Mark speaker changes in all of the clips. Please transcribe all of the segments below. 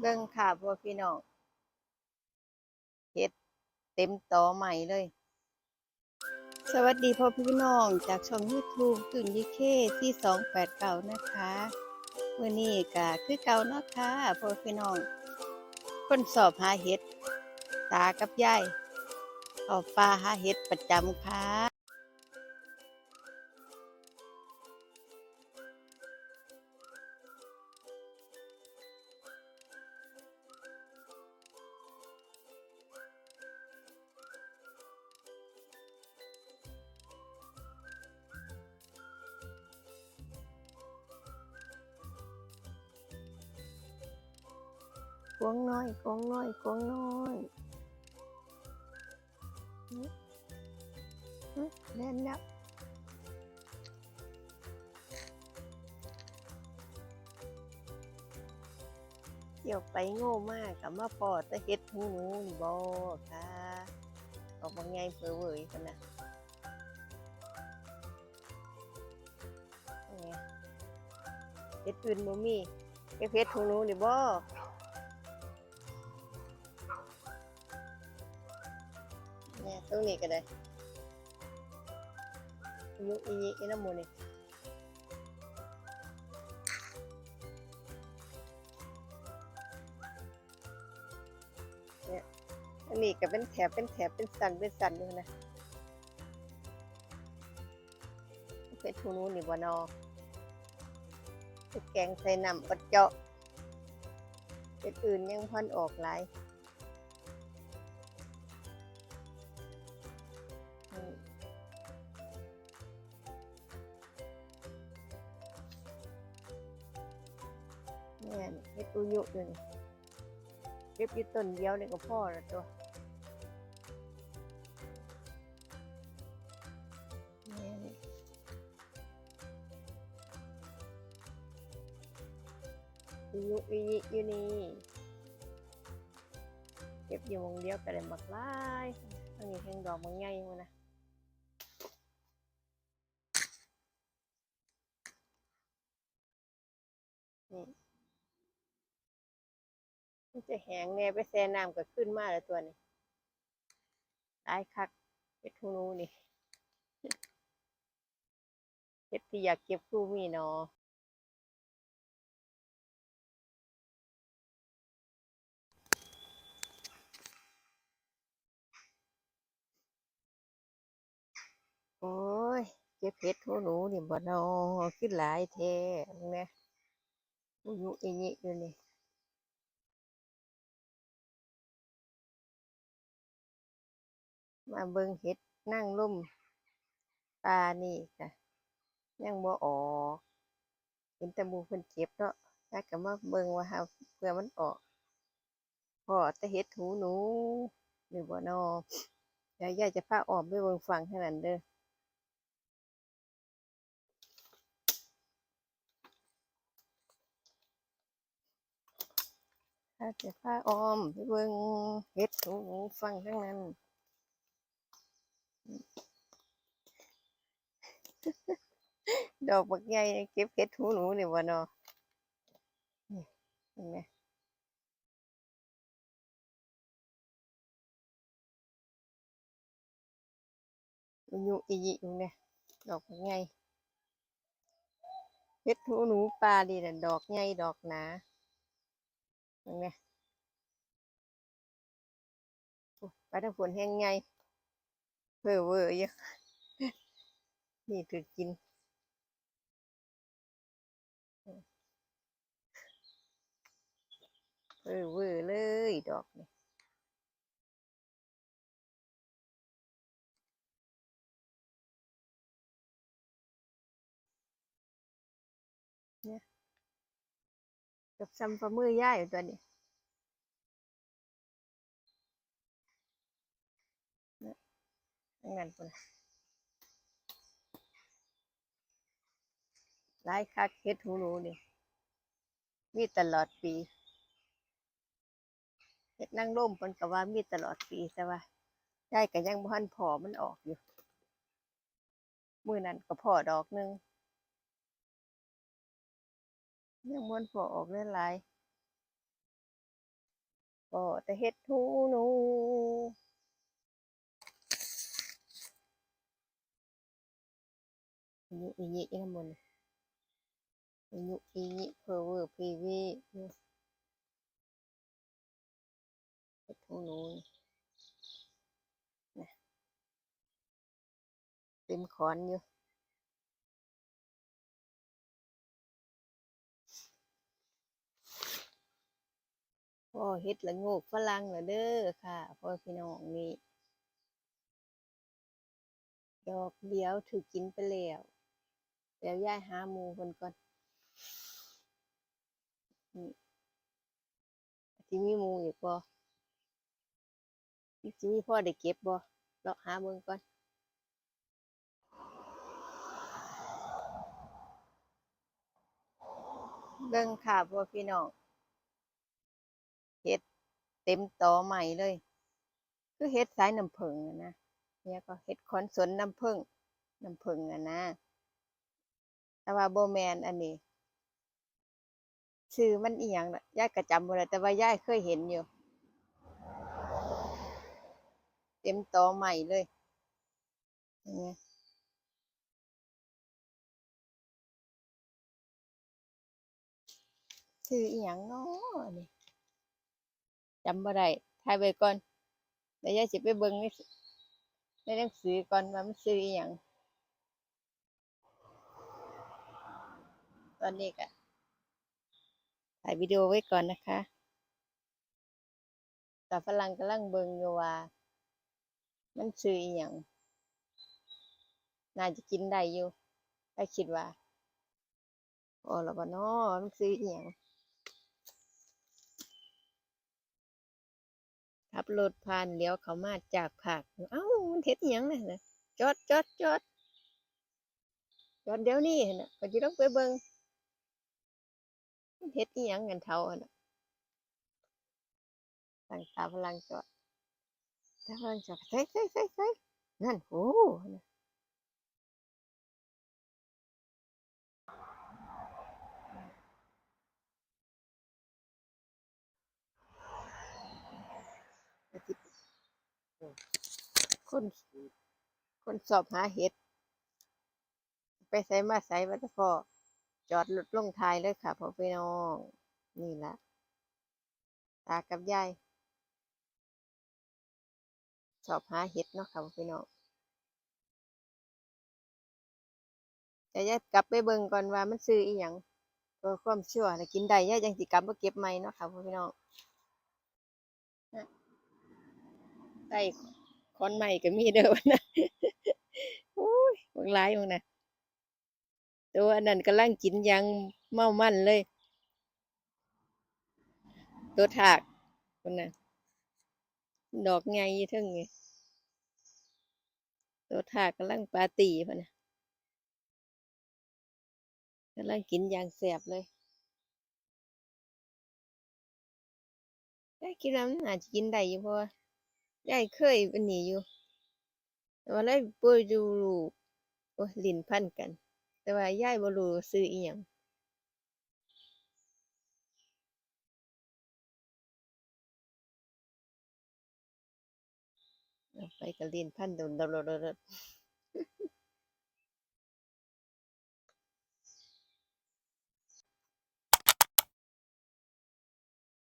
Speaker 1: เบิ่งค่ะพวกพี่น้องเฮ็ดเต็มต่อใหม่เลย สวัสดีพ่อพี่น้องจากช่อง YouTube ตุนยิเคที่289นะคะมื้อนี้ก็คือเก่าเนาะค่ะพ่อพี่น้องคนสอบหาเห็ดตากับยายออกป่าหาเห็ดประจำค่ะ กวงน้อยกวงน้อยกวงน้อยหึหึเล่นแล้วเกี่ยวไปโง่มากกับมาปอดตะเฮ็ดหูหนูนี่บ่ค่ะออกมาไงเผลอเวยกันนะนี่ไงเฮ็ดอื่นบ่มีเก็บเฮ็ดหูหนูนี่บ่ ตรงนี้ก็ได้ยุอีอีน้ำมูนี่เนี่ยอันนี้ก็เป็นแถบเป็นแถบเป็นสันเป็นสันอยู่นะเป็นทูนูนี่บนอเป็นแกงใส่น้ำกระเจาะเป็นอื่นยังพันออกหลาย เฮ็ดอุยุอยู่นี่เก็บอยู่ต้นเดียวนี่ก็พอล้วตัวเนี่ยนี่อุยุอุยิอยู่นี่เก็บอยู่วงเดียวก็ได้มักลายอันนี้แห้งดอกมันใหญ่มานะนี่ มันจะแหงแน่ไปแช่น้ำก็ขึ้นมาแล้วตัวนี้ได้คักเฮ็ดทูนูนี่เฮ็ดที่อยากเก็บคู่มีเนาะโอ้ย เก็บเฮ็ดทูนูนี่บ่เนาะขึ้นหลายแท้แม่อุยุอีนี่อยู่นี่ มาเบิ่งเห็ดนั่งลุ่มตานี่ค่ะยังบ่ออกเห็นต่หมูเพิ่นเก็บเนาะแล้วก็มาเบิ่งว่าหาเพื่อมันออกพอแต่เห็ดหูหนูหรือบ่นอเดี๋ยวยายจะพาออกไปเบิ่งฝั่งเท่านั้นเด้อถ้าจะพาออมไปเบิ่งเห็ดหูหนูฝั่งทั้งนั้น ดอกบักใหญ่เก็บเห็ดหูหนูเนี่บ่เนาะเห็นไหมอุยุอียิอยู่เนี่ยดอกบักใหญ่เห็ดหูหนูปลาดีน่ะดอกใหญ่ดอกหนาเห็นไหมโอ้ปลาตะฝนแห้งใหญ่ เพ้อเวอร์เยอะนี่คือกินเออเวอร์เลยดอกนี่เนี่ยกับซ้ำฝ่ามือย่ายอยู่ตัวนี้เนี่ย ทั้งนั้นพุ่นหลายคักเฮ็ดหูหนูนี่มีตลอดปีเฮ็ดนั่งร่มเพิ่นก็ว่ามีตลอดปีแต่ว่าย่ายก็ยังบ่ทันพอมันออกอยู่มื้อนั้นก็พอดอกหนึงยังบ่ทันพอออกหลายๆก็แต่เฮ็ดหูหนู อายุอียิอีน้ำมนต์อายุอียิเพอเวอร์พีวีอยู่เฮ็ดหูหนูนี่นะเต็มขอนอยู่พ่อเฮ็ดละงกฝรั่งละเด้อค่ะพ่อพี่น้องนี่ดอกเดียวถือกินไปแล้ว เดี๋ยวย่ายหาหมูเพิ่นก่อนนี่สิมีหมูอีกบ่สิมีพ่อได้เก็บบ่เลาะหาเบิ่งก่อนเบิ่งค่ะพ่อพี่น้องเฮ็ดเต็มตอใหม่เลย คือเฮ็ดสายน้ำผึ้งอะนะเนี่ยก็เฮ็ดคอนสนน้ำผึ้งน้ำผึ้งอะนะ แต่ว่าบ่แมนอันนี้ชื่อมันอีหยังนะยายก็จำบ่ได้แต่ว่ายายเคยเห็นอยู่ เต็มตอใหม่เลยเนไหมชื่ออีหยังเนาะอันนี้จำบ่ได้ถ่ายไว้ก่อนเดี๋ยวยายสิไปเบิ่งในในหนังสือก่อนว่ามันชื่ออีหยัง ตอนนี้ก็ถ่ายวิดีโอไว้ก่อนนะคะแต่ฝรั่งกำลังเบิงอยู่ว่า มันชื่ออีหยังน่าจะกินได้อยู่ถ้าคิดว่าโอ้ล้วบ่นาะมันชื่ออีหยังขับรถผ่านเลี้ยวเขามาจากภาคเอ้า มันเฮ็ดอีหยังนะน่ะจอดจอดจอดจอดเดี๋ยวนี้หั่นน่ะก็สิต้องไปเบิงมัน เฮ็ดอีหยังกันเท่าน่ะตั้งตาฝรั่งจอดตาฝรั่งจอดใส่ใส่ใส่ใส่นั่นโอ้นั่นอาทิตย์คนคนสอบหาเห็ด ไปใส่มาใส่วัตพอ จอดรถลงทายเลยค่ะพ่อพี่น้อง นี่ละตากับยายสอบหาเห็ดเนาะค่ะพ่อพี่น้องจะยายกลับไปเบิ่งก่อนว่ามันซื้ออีหยังเพื่อความชัวร์ถ้ากินได้ยายยังสิกลับมาเก็บใหม่เนาะค่ะพ่อพี่น้องใส่คอนใหม่ก็มีเด้อวะนะโอ้ยบางหลายมึงนะ ตัวอันนั้นกำลังกินยังเมามันเลย ตัวถากคนน่ะดอกไงเทั้งไงตัวถากกำลังปาตี้พะนะกำลังกินยางแสบเลยยายคิดว่ามันอาจจะกินได้อยู่เพราะว่ายายเคยเป็นหนีอยู่แต่ว่าเลยบ่รู้โอ้ลิ้นพันกัน แต่ว่ายายบ่รู้ซื้ออีหยังเอาไปก็ลิ้นพันโดนดดๆ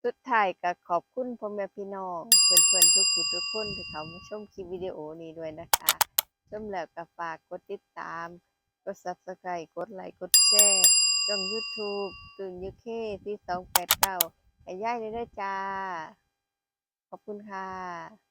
Speaker 1: สุดท้ายก็ขอบคุณพ่อแม่พี่น้อง เพื่อนๆทุกผู้ทุกคนที่เขามาชมคลิปวิดีโอนี้ด้วยนะคะชมแล้วก็ฝากกดติดตาม กด Subscribe กดไลค์กดแชร์ช่อง YouTube ตื่นยูเคที่289ให้ย่ายได้ด้วยจ้า ขอบคุณค่ะ